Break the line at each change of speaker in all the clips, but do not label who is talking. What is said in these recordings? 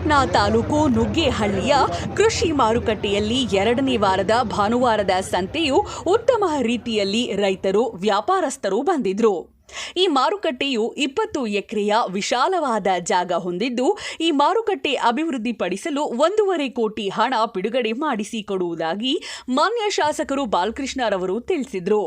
ಹಾಸನ ತಾಲೂಕು ನುಗ್ಗೇಹಳ್ಳಿಯ ಕೃಷಿ ಮಾರುಕಟ್ಟೆಯಲ್ಲಿ ಎರಡನೇ ವಾರದ ಭಾನುವಾರದ ಸಂತೆಯು ಉತ್ತಮ ರೀತಿಯಲ್ಲಿ ರೈತರು, ವ್ಯಾಪಾರಸ್ಥರು ಬಂದಿದ್ರು. ಈ ಮಾರುಕಟ್ಟೆಯು ಇಪ್ಪತ್ತು ಎಕರೆಯ ವಿಶಾಲವಾದ ಜಾಗ ಹೊಂದಿದ್ದು, ಈ ಮಾರುಕಟ್ಟೆ ಅಭಿವೃದ್ಧಿಪಡಿಸಲು ಒಂದೂವರೆ ಕೋಟಿ ಹಣ ಬಿಡುಗಡೆ ಮಾಡಿಸಿಕೊಡುವುದಾಗಿ ಮಾನ್ಯ ಶಾಸಕರು ಬಾಲಕೃಷ್ಣರವರು ತಿಳಿಸಿದರು.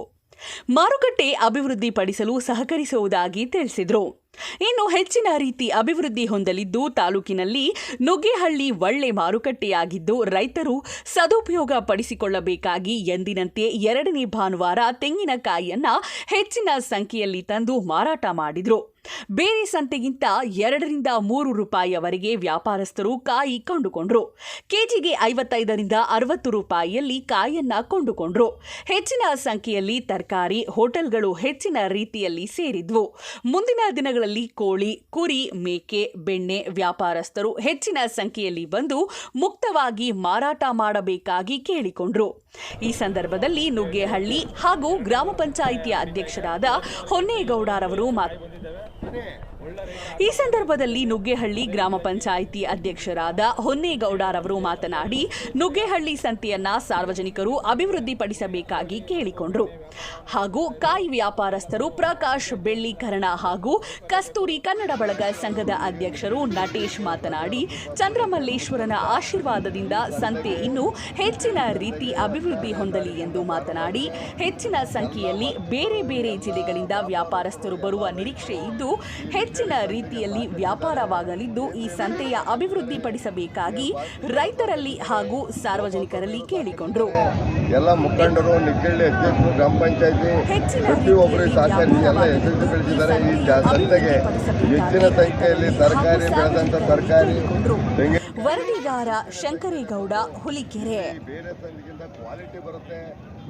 ಮಾರುಕಟ್ಟೆ ಅಭಿವೃದ್ಧಿಪಡಿಸಲು ಸಹಕರಿಸುವುದಾಗಿ ತಿಳಿಸಿದರು. ಇನ್ನು ಹೆಚ್ಚಿನ ರೀತಿ ಅಭಿವೃದ್ಧಿ ಹೊಂದಲಿದ್ದು ತಾಲೂಕಿನಲ್ಲಿ ನುಗ್ಗೇಹಳ್ಳಿ ಒಳ್ಳೆ ಮಾರುಕಟ್ಟೆಯಾಗಿದ್ದು ರೈತರು ಸದುಪಯೋಗ ಪಡಿಸಿಕೊಳ್ಳಬೇಕಾಗಿ ಎಂದಿನಂತೆ ಎರಡನೇ ಭಾನುವಾರ ತೆಂಗಿನಕಾಯಿಯನ್ನ ಹೆಚ್ಚಿನ ಸಂಖ್ಯೆಯಲ್ಲಿ ತಂದು ಮಾರಾಟ ಮಾಡಿದ್ರು. ಬೇರೆ ಸಂತೆಗಿಂತ ಎರಡರಿಂದ ಮೂರು ರೂಪಾಯಿಯವರೆಗೆ ವ್ಯಾಪಾರಸ್ಥರು ಕಾಯಿ ಕೊಂಡುಕೊಂಡ್ರು. ಕೆಜಿಗೆ ಐವತ್ತೈದರಿಂದ ಅರವತ್ತು ರೂಪಾಯಿಯಲ್ಲಿ ಕಾಯನ್ನ ಕೊಂಡುಕೊಂಡ್ರು. ಹೆಚ್ಚಿನ ಸಂಖ್ಯೆಯಲ್ಲಿ ತರಕಾರಿ, ಹೋಟೆಲ್ಗಳು ಹೆಚ್ಚಿನ ರೀತಿಯಲ್ಲಿ ಸೇರಿದ್ವು. ಮುಂದಿನ ದಿನಗಳಲ್ಲಿ ಕೋಳಿ, ಕುರಿ, ಮೇಕೆ, ಬೆಣ್ಣೆ ವ್ಯಾಪಾರಸ್ಥರು ಹೆಚ್ಚಿನ ಸಂಖ್ಯೆಯಲ್ಲಿ ಬಂದು ಮುಕ್ತವಾಗಿ ಮಾರಾಟ ಮಾಡಬೇಕಾಗಿ ಕೇಳಿಕೊಂಡ್ರು. ಈ ಸಂದರ್ಭದಲ್ಲಿ ನುಗ್ಗೇಹಳ್ಳಿ ಹಾಗೂ ಗ್ರಾಮ ಪಂಚಾಯಿತಿಯ ಅಧ್ಯಕ್ಷರಾದ ಹೊನ್ನೇಗೌಡರವರು ಮಾತು ಈ ಸಂದರ್ಭದಲ್ಲಿ ನುಗ್ಗೇಹಳ್ಳಿ ಗ್ರಾಮ ಪಂಚಾಯಿತಿ ಅಧ್ಯಕ್ಷರಾದ ಹೊನ್ನೇಗೌಡರವರು ಮಾತನಾಡಿ, ನುಗ್ಗೇಹಳ್ಳಿ ಸಂತೆಯನ್ನ ಸಾರ್ವಜನಿಕರು ಅಭಿವೃದ್ಧಿಪಡಿಸಬೇಕಾಗಿ ಕೇಳಿಕೊಂಡರು. ಹಾಗೂ ಕಾಯಿ ವ್ಯಾಪಾರಸ್ಥರು ಪ್ರಕಾಶ್ ಬೆಳ್ಳಿಕರಣ ಹಾಗೂ ಕಸ್ತೂರಿ ಕನ್ನಡ ಬಳಗ ಸಂಘದ ಅಧ್ಯಕ್ಷರು ನಟೇಶ್ ಮಾತನಾಡಿ, ಚಂದ್ರಮಲ್ಲೇಶ್ವರನ ಆಶೀರ್ವಾದದಿಂದ ಸಂತೆ ಇನ್ನೂ ಹೆಚ್ಚಿನ ರೀತಿ ಅಭಿವೃದ್ಧಿ ಹೊಂದಲಿ ಎಂದು ಮಾತನಾಡಿ, ಹೆಚ್ಚಿನ ಸಂಖ್ಯೆಯಲ್ಲಿ ಬೇರೆ ಬೇರೆ ಜಿಲ್ಲೆಗಳಿಂದ ವ್ಯಾಪಾರಸ್ಥರು ಬರುವ ನಿರೀಕ್ಷೆ ಇದ್ದು ಹೆಚ್ಚಿನ ರೀತಿಯಲ್ಲಿ ವ್ಯಾಪಾರವಾಗಲಿದ್ದು ಈ ಸಂತೆಯ ಅಭಿವೃದ್ಧಿಪಡಿಸಬೇಕಾಗಿ ರೈತರಲ್ಲಿ ಹಾಗೂ ಸಾರ್ವಜನಿಕರಲ್ಲಿ ಕೇಳಿಕೊಂಡರು.
ಎಲ್ಲ ಮುಖಂಡರು ನಿಗ್ಗಳ್ಳಿ ಅಧ್ಯಕ್ಷರು ಗ್ರಾಮ ಪಂಚಾಯತಿ ಪ್ರತಿಯೊಬ್ಬರು ಸಹಕಾರಿ ಎಲ್ಲ ಯಶಸ್ವಿ ಬೆಳೆಸಿದ್ದಾರೆ ಈ ಸಂತೆಗೆ ಹೆಚ್ಚಿನ ಸಂಖ್ಯೆಯಲ್ಲಿ ತರಕಾರಿ ಬೆಳೆದಂತ ತರಕಾರಿ
ವರದಿಗಾರ ಶಂಕರೇಗೌಡ ಹುಲಿಕೆರೆ.
ಬೇರೆ ಸಂತೆಗಿಂತ ಕ್ವಾಲಿಟಿ ಬರುತ್ತೆ.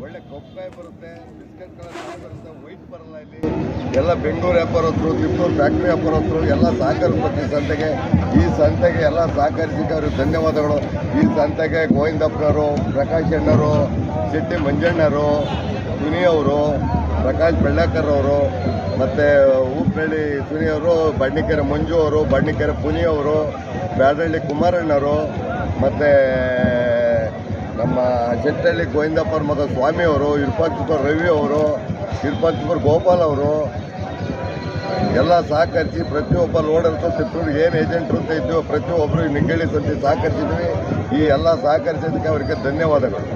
ಒಳ್ಳೆ ಕೊಬ್ಬಕಾಯಿ ಬರುತ್ತೆ, ಬಿಸ್ಕೆಟ್ ಕಲರ್ ಬರುತ್ತೆ, ವೈಟ್ ಬರಲ್ಲ ಇಲ್ಲಿ. ಎಲ್ಲ ಬೆಂಗಳೂರು ವ್ಯಾಪಾರಸ್ಥರು ತಿಪ್ಪೂರು ಫ್ಯಾಕ್ಟ್ರಿ ವ್ಯಾಪಾರಸ್ಥರು ಎಲ್ಲ ಸಹಕರಿಸ್ಬೇಕು ಈ ಸಂತೆಗೆ. ಈ ಸಂತೆಗೆ ಎಲ್ಲ ಸಹಕರಿಸಿಕ್ಕೆ ಅವ್ರಿಗೆ ಧನ್ಯವಾದಗಳು. ಈ ಸಂತೆಗೆ ಗೋವಿಂದಪ್ಪನವರು, ಪ್ರಕಾಶ್ ಅಣ್ಣರು ಶೆಟ್ಟಿ ಮಂಜಣ್ಣರು ಅವರು ಪ್ರಕಾಶ್ ಬೆಳ್ಳಕರ್ ಅವರು ಮತ್ತು ಹೂಪಳ್ಳಿ ಅವರು ಬಣ್ಣಿಕೆರೆ ಮಂಜು ಅವರು ಬಣ್ಣಿಕೆರೆ ಪುನಿ ಅವರು ಬ್ಯಾದಳ್ಳಿ ಕುಮಾರಣ್ಣವರು ಮತ್ತು ನಮ್ಮ ಜಟ್ಟಳ್ಳಿ ಗೋವಿಂದಪ್ಪರ ಮಗ ಸ್ವಾಮಿ ಅವರು ಇರ್ಪಾಲ್ಚುಪುರ ರವಿ ಅವರು ಇರ್ಪಾಲ್ಚುಪುರ ಗೋಪಾಲ್ ಅವರು, ಎಲ್ಲ ಸಹಕರಿಸಿ ಪ್ರತಿಯೊಬ್ಬ ಲೋಡರ್ಸು ತಿಪ್ಪೂರಿಗೆ ಏನು ಏಜೆಂಟ್ರು ಅಂತ ಇದ್ದೀವೋ ಪ್ರತಿಯೊಬ್ಬರು ನಿಗ್ಗಳಿ ಸಂತಿ ಸಹಕರಿಸಿದ್ವಿ. ಈ ಎಲ್ಲ ಸಹಕರಿಸಿದ್ದಕ್ಕೆ ಅವರಿಗೆ ಧನ್ಯವಾದಗಳು.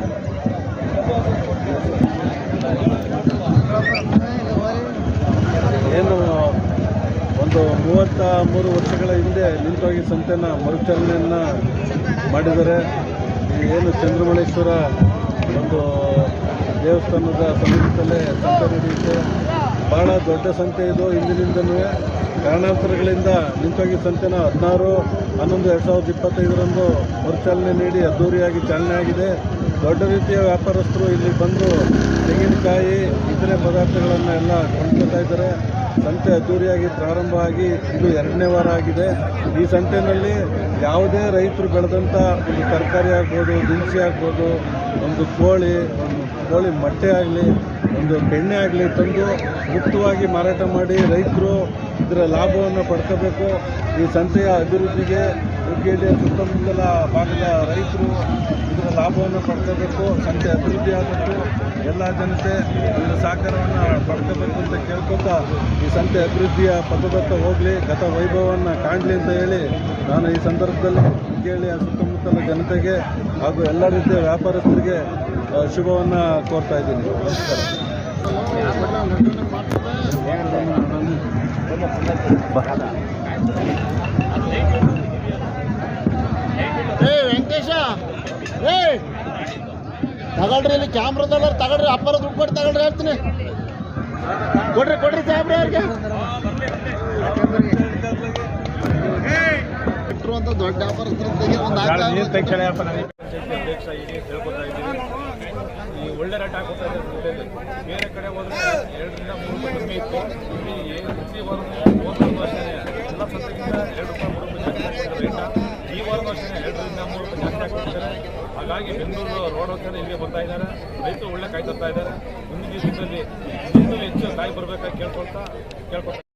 ಏನು, ಒಂದು ಮೂವತ್ತ ಮೂರು ವರ್ಷಗಳ ಹಿಂದೆ ನಿಂತೋಗಿ ಸಂತೆಯನ್ನು ಮರುಚಾಲನೆಯನ್ನು ಮಾಡಿದ್ದಾರೆ. ಈ ಏನು ಚಂದ್ರಮಳೇಶ್ವರ ಒಂದು ದೇವಸ್ಥಾನದ ಸಮೀಪದಲ್ಲೇ ಸಂತೆ ನಡೆಯುತ್ತೆ. ಭಾಳ ದೊಡ್ಡ ಸಂತೆ ಇದು. ಹಿಂದಿನಿಂದಲೂ ಕಾರಣಾಂತರಗಳಿಂದ ನಿಂತೋಗಿ ಸಂತೆನ ಹದಿನಾರು, ಹನ್ನೊಂದು, ಎರಡು ಸಾವಿರದ ಇಪ್ಪತ್ತೈದರಂದು ಮರುಚಾಲನೆ ನೀಡಿ ಅದ್ದೂರಿಯಾಗಿ ಚಾಲನೆ ಆಗಿದೆ. ದೊಡ್ಡ ರೀತಿಯ ವ್ಯಾಪಾರಸ್ಥರು ಇಲ್ಲಿ ಬಂದು ತೆಂಗಿನಕಾಯಿ, ಇತರೆ ಪದಾರ್ಥಗಳನ್ನು ಎಲ್ಲ ಕೊಂಡ್ಕೊಳ್ತಾ ಇದ್ದಾರೆ. ಸಂತೆ ಅದ್ದೂರಿಯಾಗಿ ಪ್ರಾರಂಭ ಆಗಿ ಇದು ಎರಡನೇ ವಾರ ಆಗಿದೆ. ಈ ಸಂತೆಯಲ್ಲಿ ಯಾವುದೇ ರೈತರು ಬೆಳೆದಂಥ ಒಂದು ತರಕಾರಿ ಆಗ್ಬೋದು, ದಿನಸಿ ಆಗ್ಬೋದು, ಒಂದು ಕೋಳಿ ಒಂದು ಕೋಳಿ ಮೊಟ್ಟೆ ಆಗಲಿ, ಒಂದು ಬೆಣ್ಣೆ ಆಗಲಿ ತಂದು ಮುಕ್ತವಾಗಿ ಮಾರಾಟ ಮಾಡಿ ರೈತರು ಇದರ ಲಾಭವನ್ನು ಪಡ್ಕೋಬೇಕು. ಈ ಸಂತೆಯ ಅಭಿವೃದ್ಧಿಗೆ ಹುಗ್ಗೇರಿಯ ಸುತ್ತಮುತ್ತಲ ಭಾಗದ ರೈತರು ಇದರ ಲಾಭವನ್ನು ಪಡ್ಕೋಬೇಕು ಸಂತೆ ಅಭಿವೃದ್ಧಿ ಆಗಬೇಕು. ಎಲ್ಲ ಜನತೆ ಇದರ ಸಹಕಾರವನ್ನು ಪಡ್ಕೋಬೇಕು ಅಂತ ಕೇಳ್ಕೊತಾ ಈ ಸಂತೆ ಅಭಿವೃದ್ಧಿಯ ಪಥದತ್ತ ಹೋಗಲಿ ಗತ ವೈಭವವನ್ನು ಕಾಣಲಿ ಅಂತ ಹೇಳಿ ನಾನು ಈ ಸಂದರ್ಭದಲ್ಲಿ ಹುಗ್ಗೇರಿಯ ಸುತ್ತಮುತ್ತಲ ಜನತೆಗೆ ಹಾಗೂ ಎಲ್ಲ ರೀತಿಯ ವ್ಯಾಪಾರಸ್ಥರಿಗೆ ಶುಭವನ್ನು ಕೋರ್ತಾ ಇದ್ದೀನಿ. ನಮಸ್ಕಾರ.
ತಗೊಳ್ರಿ ಇಲ್ಲಿ ಕ್ಯಾಮ್ರದಲ್ಲ ತಗೊಳ್ರಿ ಅಪ್ಪರ ದುಡ್ಡು ಕೊಟ್ಟು ತಗೊಳ್ರಿ ಹೇಳ್ತೀನಿ. ಕೊಡ್ರಿ ಕೊಡ್ರಿ ಕ್ಯಾಮ್ರಾ ಅವ್ರಿಗೆ. ಅಂತ ದೊಡ್ಡ ವ್ಯಾಪಾರಸ್ಥರ ಒಂದು
ಅಧ್ಯಕ್ಷ ಈಗ ಹೇಳ್ಕೊತಾ ಇದ್ದೀವಿ. ಈ ಒಳ್ಳೆ ರೇಟ್ ಹಾಕೋತಾ ಬೇರೆ ಕಡೆ ಹೋದ್ರೆ ಎರಡರಿಂದ ಮೂರು ರೂಪಾಯಿ ಕಮ್ಮಿ ಇತ್ತು. ಇಲ್ಲಿ ಪ್ರತಿ ವಾರ ಅಷ್ಟೇ ಎಲ್ಲ ಎರಡು ರೂಪಾಯಿ ಮೂರು ರೂಪಾಯಿ ಜಾಸ್ತಿ ಆಗ್ತಿದೆ ಈ ಅಷ್ಟೇ ಎರಡರಿಂದ ಮೂರು ರೂಪಾಯಿ ಜಾಸ್ತಿ ಹಾಗಾಗಿ ಬೆಂಗಳೂರು ರೋಡ್ ಹೋಗ್ತಾರೆ, ಇಲ್ಲಿಗೆ ಬರ್ತಾ ಇದ್ದಾರೆ. ರೈತರು ಒಳ್ಳೆ ಕಾಯ್ತಾ ಇದ್ದಾರೆ. ಮುಂದಿನ ದಿವಸದಲ್ಲಿ ಇನ್ನೂ ಹೆಚ್ಚು ಕಾಯಿ ಬರಬೇಕಾಗಿ ಕೇಳ್ಕೊಳ್ತಾ ಕೇಳ್ಕೊಳ್ತಾ